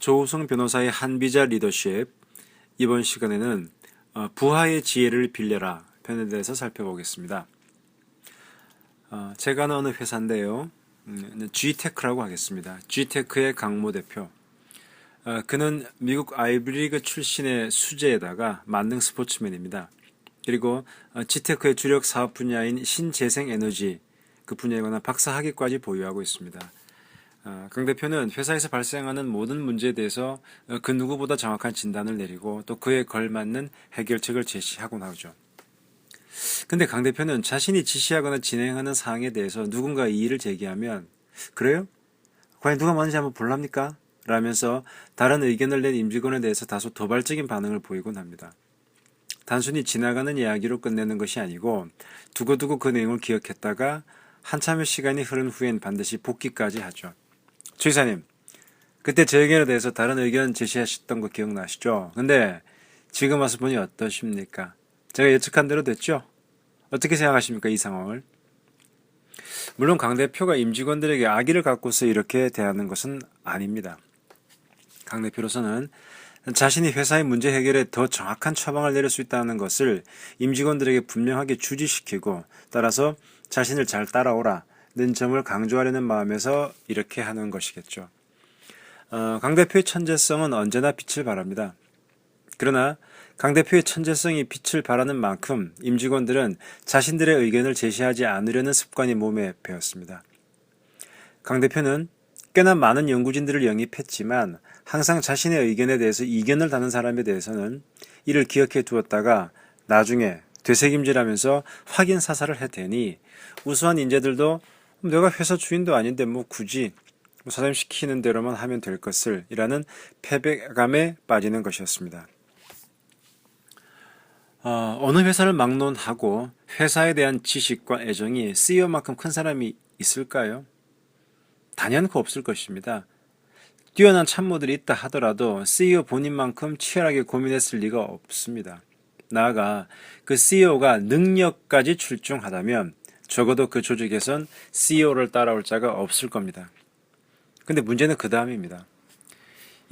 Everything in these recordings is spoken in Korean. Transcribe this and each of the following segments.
조우성 변호사의 한비자 리더십 이번 시간에는 어, 부하의 지혜를 빌려라 편에 대해서 살펴보겠습니다. 어, 제가 아는 어느 회사인데요. 음, G테크라고 하겠습니다. G테크의 강모 대표. 어, 그는 미국 아이브리그 출신의 수재에다가 만능 스포츠맨입니다. 그리고 어, G테크의 주력 사업 분야인 신재생 에너지 그 분야에 관한 박사 학위까지 보유하고 있습니다. 어, 강 대표는 회사에서 발생하는 모든 문제에 대해서 어, 그 누구보다 정확한 진단을 내리고 또 그에 걸맞는 해결책을 제시하고 나오죠. 근데 강 대표는 자신이 지시하거나 진행하는 사항에 대해서 누군가 이의를 제기하면 그래요? 과연 누가 먼저 한번 볼랍니까? 라면서 다른 의견을 낸 임직원에 대해서 다소 도발적인 반응을 보이곤 합니다. 단순히 지나가는 이야기로 끝내는 것이 아니고 두고두고 그 내용을 기억했다가 한참의 시간이 흐른 후엔 반드시 복귀까지 하죠. 최 이사님, 그때 제 의견에 대해서 다른 의견 제시하셨던 거 기억나시죠? 근데 지금 와서 보니 어떠십니까? 제가 예측한 대로 됐죠? 어떻게 생각하십니까, 이 상황을? 물론 강 대표가 임직원들에게 악의를 갖고서 이렇게 대하는 것은 아닙니다. 강 대표로서는 자신이 회사의 문제 해결에 더 정확한 처방을 내릴 수 있다는 것을 임직원들에게 분명하게 주지시키고 따라서 자신을 잘 따라오라 는 점을 강조하려는 마음에서 이렇게 하는 것이겠죠. 어, 강 대표의 천재성은 언제나 빛을 발합니다. 그러나 강 대표의 천재성이 빛을 발하는 만큼 임직원들은 자신들의 의견을 제시하지 않으려는 습관이 몸에 배었습니다. 강 대표는 꽤나 많은 연구진들을 영입했지만 항상 자신의 의견에 대해서 이견을 다는 사람에 대해서는 이를 기억해 두었다가 나중에 되새김질하면서 확인 사살을 해대니 우수한 인재들도 내가 회사 주인도 아닌데 뭐 굳이 뭐 사장님 시키는 대로만 하면 될 것을 이라는 패배감에 빠지는 것이었습니다. 어, 어느 회사를 막론하고 회사에 대한 지식과 애정이 CEO만큼 큰 사람이 있을까요? 단연코 없을 것입니다. 뛰어난 참모들이 있다 하더라도 CEO 본인만큼 치열하게 고민했을 리가 없습니다. 나아가 그 CEO가 능력까지 출중하다면 적어도 그 조직에선 CEO를 따라올 자가 없을 겁니다. 근데 문제는 그 다음입니다.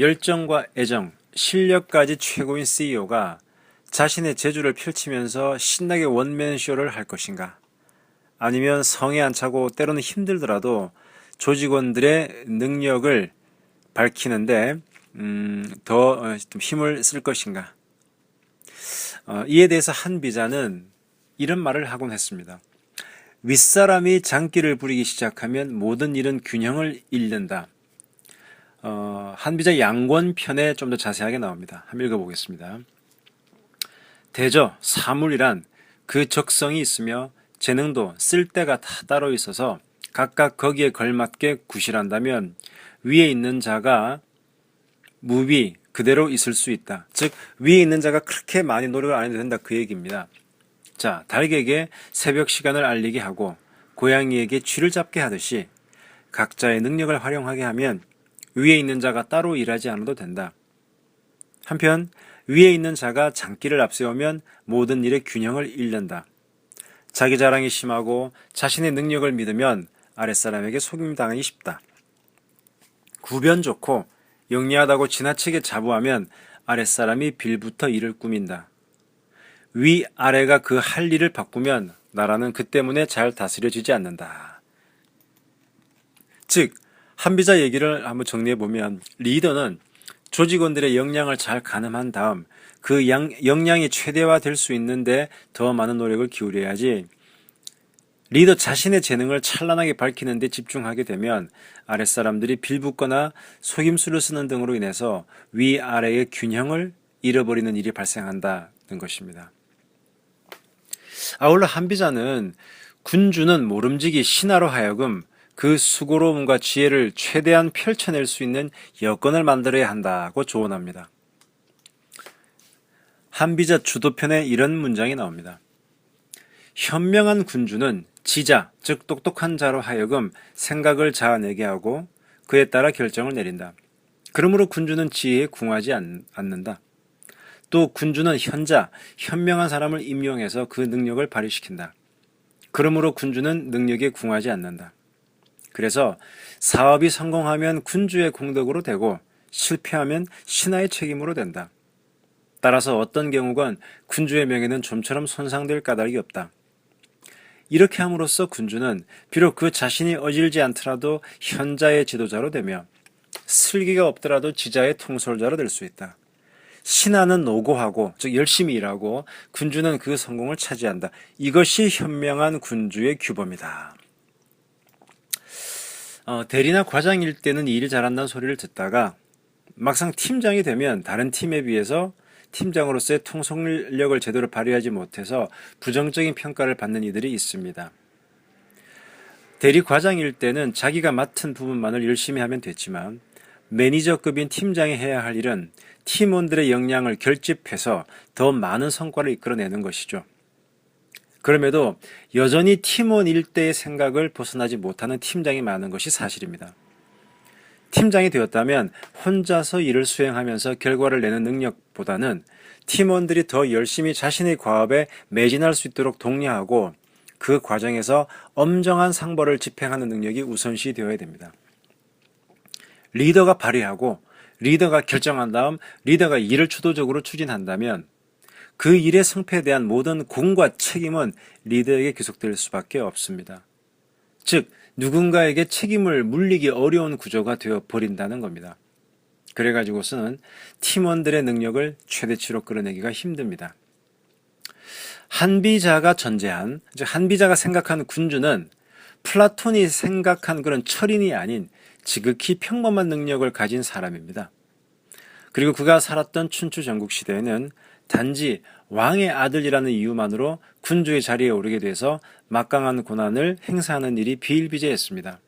열정과 애정, 실력까지 최고인 CEO가 자신의 재주를 펼치면서 신나게 원맨쇼를 할 것인가? 아니면 성에 안 차고 때로는 힘들더라도 조직원들의 능력을 밝히는데 음, 더 힘을 쓸 것인가? 어, 이에 대해서 한 비자는 이런 말을 하곤 했습니다. 윗사람이 장기를 부리기 시작하면 모든 일은 균형을 잃는다. 어, 한비자 양권 편에 좀 더 자세하게 나옵니다. 한번 읽어보겠습니다. 대저, 사물이란 그 적성이 있으며 재능도 쓸데가 다 따로 있어서 각각 거기에 걸맞게 구실한다면 위에 있는 자가 무비 그대로 있을 수 있다. 즉 위에 있는 자가 그렇게 많이 노력을 안 해도 된다 그 얘기입니다. 자, 닭에게 새벽 시간을 알리게 하고 고양이에게 쥐를 잡게 하듯이 각자의 능력을 활용하게 하면 위에 있는 자가 따로 일하지 않아도 된다. 한편 위에 있는 자가 장기를 앞세우면 모든 일의 균형을 잃는다. 자기 자랑이 심하고 자신의 능력을 믿으면 아랫사람에게 속임당하기 쉽다. 구변 좋고 영리하다고 지나치게 자부하면 아랫사람이 빌부터 일을 꾸민다. 위 아래가 그 할 일을 바꾸면 나라는 그 때문에 잘 다스려지지 않는다. 즉 한비자 얘기를 한번 정리해 보면 리더는 조직원들의 역량을 잘 가늠한 다음 그 양, 역량이 최대화될 수 있는데 더 많은 노력을 기울여야지 리더 자신의 재능을 찬란하게 밝히는 데 집중하게 되면 아랫사람들이 빌붙거나 속임수를 쓰는 등으로 인해서 위아래의 균형을 잃어버리는 일이 발생한다는 것입니다. 아울러 한비자는 군주는 모름지기 신하로 하여금 그 수고로움과 지혜를 최대한 펼쳐낼 수 있는 여건을 만들어야 한다고 조언합니다. 한비자 주도편에 이런 문장이 나옵니다. 현명한 군주는 지자, 즉 똑똑한 자로 하여금 생각을 자아내게 하고 그에 따라 결정을 내린다. 그러므로 군주는 지혜에 궁하지 않, 않는다. 또 군주는 현자, 현명한 사람을 임용해서 그 능력을 발휘시킨다. 그러므로 군주는 능력에 궁하지 않는다. 그래서 사업이 성공하면 군주의 공덕으로 되고 실패하면 신하의 책임으로 된다. 따라서 어떤 경우건 군주의 명예는 좀처럼 손상될 까닭이 없다. 이렇게 함으로써 군주는 비록 그 자신이 어질지 않더라도 현자의 지도자로 되며 슬기가 없더라도 지자의 통솔자로 될 수 있다. 신하는 노고하고 즉 열심히 일하고 군주는 그 성공을 차지한다. 이것이 현명한 군주의 규범이다. 어, 대리나 과장일 때는 일을 잘한다는 소리를 듣다가 막상 팀장이 되면 다른 팀에 비해서 팀장으로서의 통솔력을 제대로 발휘하지 못해서 부정적인 평가를 받는 이들이 있습니다. 대리 과장일 때는 자기가 맡은 부분만을 열심히 하면 됐지만 매니저급인 팀장이 해야 할 일은 팀원들의 역량을 결집해서 더 많은 성과를 이끌어내는 것이죠. 그럼에도 여전히 팀원 일대의 생각을 벗어나지 못하는 팀장이 많은 것이 사실입니다. 팀장이 되었다면 혼자서 일을 수행하면서 결과를 내는 능력보다는 팀원들이 더 열심히 자신의 과업에 매진할 수 있도록 독려하고 그 과정에서 엄정한 상벌을 집행하는 능력이 우선시 되어야 됩니다. 리더가 발휘하고 리더가 결정한 다음 리더가 일을 주도적으로 추진한다면 그 일의 성패에 대한 모든 공과 책임은 리더에게 귀속될 수밖에 없습니다. 즉, 누군가에게 책임을 물리기 어려운 구조가 되어 버린다는 겁니다. 그래가지고서는 팀원들의 능력을 최대치로 끌어내기가 힘듭니다. 한비자가 전제한, 즉 한비자가 생각한 군주는 플라톤이 생각한 그런 철인이 아닌 지극히 평범한 능력을 가진 사람입니다. 그리고 그가 살았던 춘추 전국 시대에는 단지 왕의 아들이라는 이유만으로 군주의 자리에 오르게 돼서 막강한 고난을 행사하는 일이 비일비재했습니다.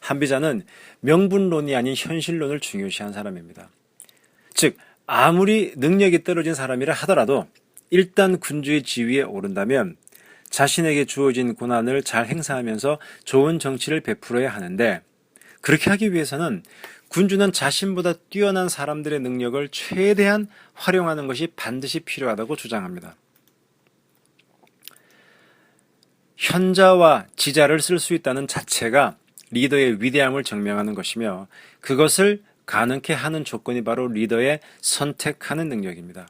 한비자는 명분론이 아닌 현실론을 중요시한 사람입니다. 즉, 아무리 능력이 떨어진 사람이라 하더라도 일단 군주의 지위에 오른다면 자신에게 주어진 고난을 잘 행사하면서 좋은 정치를 베풀어야 하는데 그렇게 하기 위해서는 군주는 자신보다 뛰어난 사람들의 능력을 최대한 활용하는 것이 반드시 필요하다고 주장합니다. 현자와 지자를 쓸 수 있다는 자체가 리더의 위대함을 증명하는 것이며 그것을 가능케 하는 조건이 바로 리더의 선택하는 능력입니다.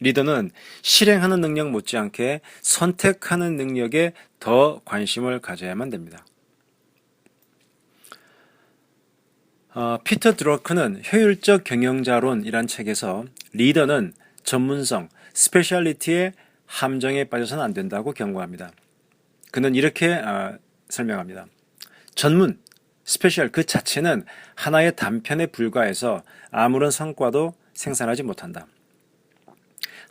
리더는 실행하는 능력 못지않게 선택하는 능력에 더 관심을 가져야만 됩니다. 어, 피터 드러크는 효율적 경영자론이란 책에서 리더는 전문성, 스페셜리티의 함정에 빠져서는 안 된다고 경고합니다. 그는 이렇게 어, 설명합니다. 전문, 스페셜 그 자체는 하나의 단편에 불과해서 아무런 성과도 생산하지 못한다.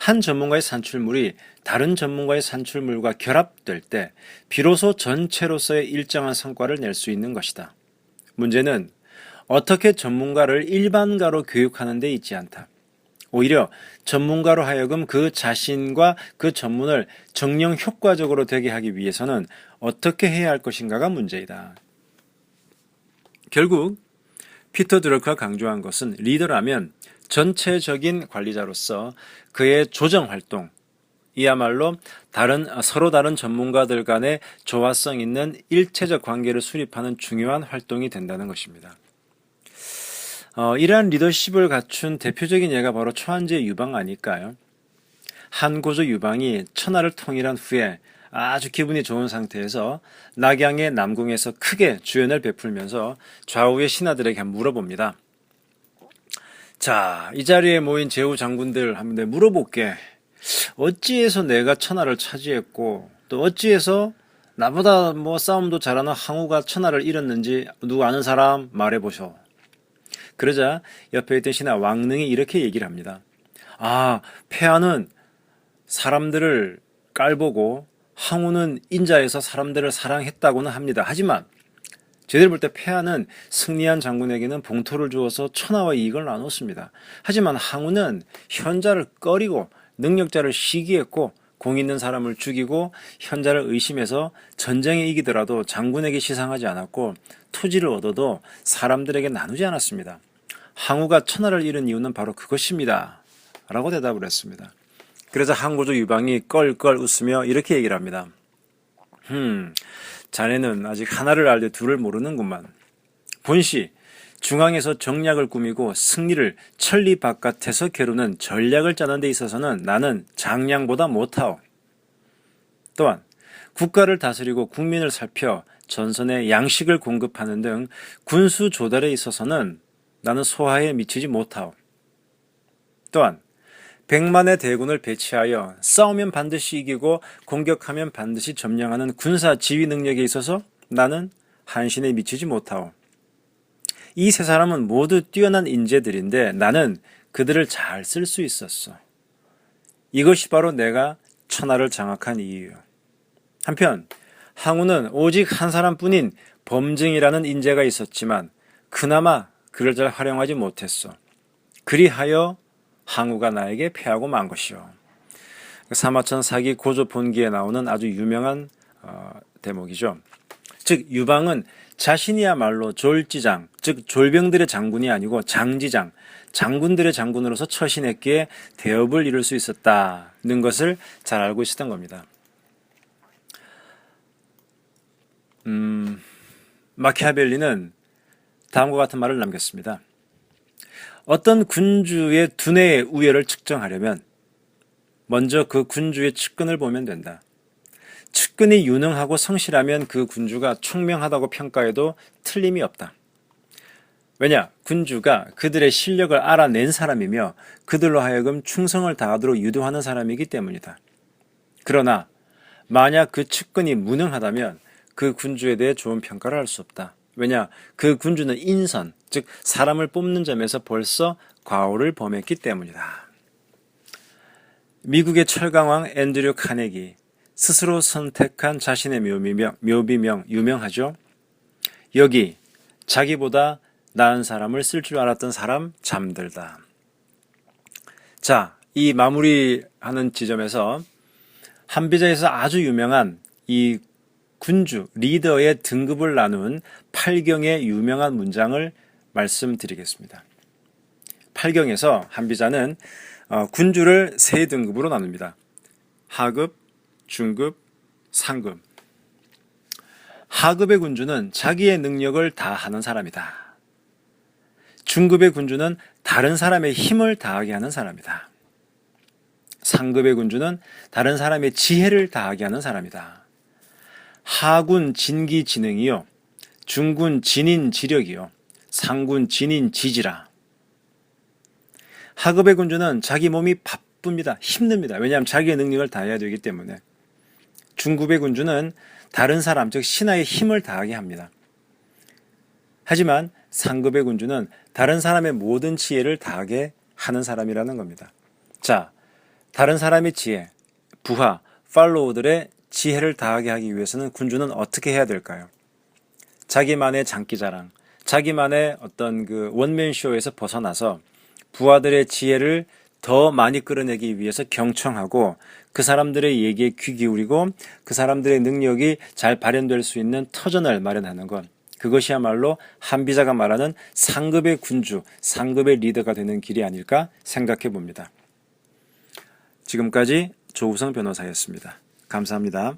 한 전문가의 산출물이 다른 전문가의 산출물과 결합될 때 비로소 전체로서의 일정한 성과를 낼 수 있는 것이다. 문제는 어떻게 전문가를 일반가로 교육하는 데 있지 않다. 오히려 전문가로 하여금 그 자신과 그 전문을 정령 효과적으로 되게 하기 위해서는 어떻게 해야 할 것인가가 문제이다. 결국 피터 드러크가 강조한 것은 리더라면 전체적인 관리자로서 그의 조정 활동, 이야말로 다른 서로 다른 전문가들 간의 조화성 있는 일체적 관계를 수립하는 중요한 활동이 된다는 것입니다. 어, 이러한 리더십을 갖춘 대표적인 예가 바로 초한제 유방 아닐까요? 한고조 유방이 천하를 통일한 후에 아주 기분이 좋은 상태에서 낙양의 남궁에서 크게 주연을 베풀면서 좌우의 신하들에게 물어봅니다. 자, 이 자리에 모인 제후 장군들 한번 내 물어볼게. 어찌해서 내가 천하를 차지했고 또 어찌해서 나보다 뭐 싸움도 잘하는 항우가 천하를 잃었는지 누구 아는 사람 말해보셔. 그러자 옆에 있던 신하 왕릉이 이렇게 얘기를 합니다. 아, 폐하는 사람들을 깔보고 항우는 인자에서 사람들을 사랑했다고는 합니다. 하지만 저희들 볼때 폐하는 승리한 장군에게는 봉토를 주어서 천하와 이익을 나눴습니다. 하지만 항우는 현자를 꺼리고 능력자를 시기했고 공 있는 사람을 죽이고 현자를 의심해서 전쟁에 이기더라도 장군에게 시상하지 않았고 토지를 얻어도 사람들에게 나누지 않았습니다. 항우가 천하를 잃은 이유는 바로 그것입니다. 라고 대답을 했습니다. 그래서 항구조 유방이 껄껄 웃으며 이렇게 얘기를 합니다. 음, 자네는 아직 하나를 알되 둘을 모르는구만. 본시, 중앙에서 정략을 꾸미고 승리를 천리 바깥에서 겨루는 전략을 짜는 데 있어서는 나는 장량보다 못하오. 또한 국가를 다스리고 국민을 살펴 전선에 양식을 공급하는 등 군수 조달에 있어서는 나는 소하에 미치지 못하오. 또한 백만의 대군을 배치하여 싸우면 반드시 이기고 공격하면 반드시 점령하는 군사 지휘 능력에 있어서 나는 한신에 미치지 못하오. 이 세 사람은 모두 뛰어난 인재들인데 나는 그들을 잘 쓸 수 있었어. 이것이 바로 내가 천하를 장악한 이유요. 한편 항우는 오직 한 사람뿐인 범증이라는 인재가 있었지만 그나마 그를 잘 활용하지 못했어. 그리하여 항우가 나에게 패하고 만 것이요. 사마천 사기 고조 본기에 나오는 아주 유명한 어, 대목이죠. 즉 유방은 자신이야말로 졸지장, 즉 졸병들의 장군이 아니고 장지장, 장군들의 장군으로서 처신했기에 대업을 이룰 수 있었다는 것을 잘 알고 있었던 겁니다. 음, 마키아벨리는 다음과 같은 말을 남겼습니다. 어떤 군주의 두뇌의 우열을 측정하려면 먼저 그 군주의 측근을 보면 된다. 측근이 유능하고 성실하면 그 군주가 총명하다고 평가해도 틀림이 없다. 왜냐? 군주가 그들의 실력을 알아낸 사람이며 그들로 하여금 충성을 다하도록 유도하는 사람이기 때문이다. 그러나 만약 그 측근이 무능하다면 그 군주에 대해 좋은 평가를 할 수 없다. 왜냐? 그 군주는 인선, 즉 사람을 뽑는 점에서 벌써 과오를 범했기 때문이다. 미국의 철강왕 앤드류 카네기 스스로 선택한 자신의 묘비명, 묘비명 유명하죠. 여기 자기보다 나은 사람을 쓸 줄 알았던 사람 잠들다. 자, 이 마무리하는 지점에서 한비자에서 아주 유명한 이 군주 리더의 등급을 나눈 8경의 유명한 문장을 말씀드리겠습니다. 8경에서 한비자는 어, 군주를 세 등급으로 나눕니다. 하급, 중급, 상급. 하급의 군주는 자기의 능력을 다하는 사람이다. 중급의 군주는 다른 사람의 힘을 다하게 하는 사람이다. 상급의 군주는 다른 사람의 지혜를 다하게 하는 사람이다. 하군 진기 지능이요. 중군 진인 지력이요. 상군 진인 지지라. 하급의 군주는 자기 몸이 바쁩니다. 힘듭니다. 왜냐하면 자기의 능력을 다해야 되기 때문에. 중급의 군주는 다른 사람, 즉 신하의 힘을 다하게 합니다. 하지만 상급의 군주는 다른 사람의 모든 지혜를 다하게 하는 사람이라는 겁니다. 자, 다른 사람의 지혜, 부하, 팔로우들의 지혜를 다하게 하기 위해서는 군주는 어떻게 해야 될까요? 자기만의 장기자랑, 자기만의 어떤 그 원맨쇼에서 벗어나서 부하들의 지혜를 더 많이 끌어내기 위해서 경청하고 그 사람들의 얘기에 귀 기울이고 그 사람들의 능력이 잘 발현될 수 있는 터전을 마련하는 것. 그것이야말로 한비자가 말하는 상급의 군주, 상급의 리더가 되는 길이 아닐까 생각해 봅니다. 지금까지 조우성 변호사였습니다. 감사합니다.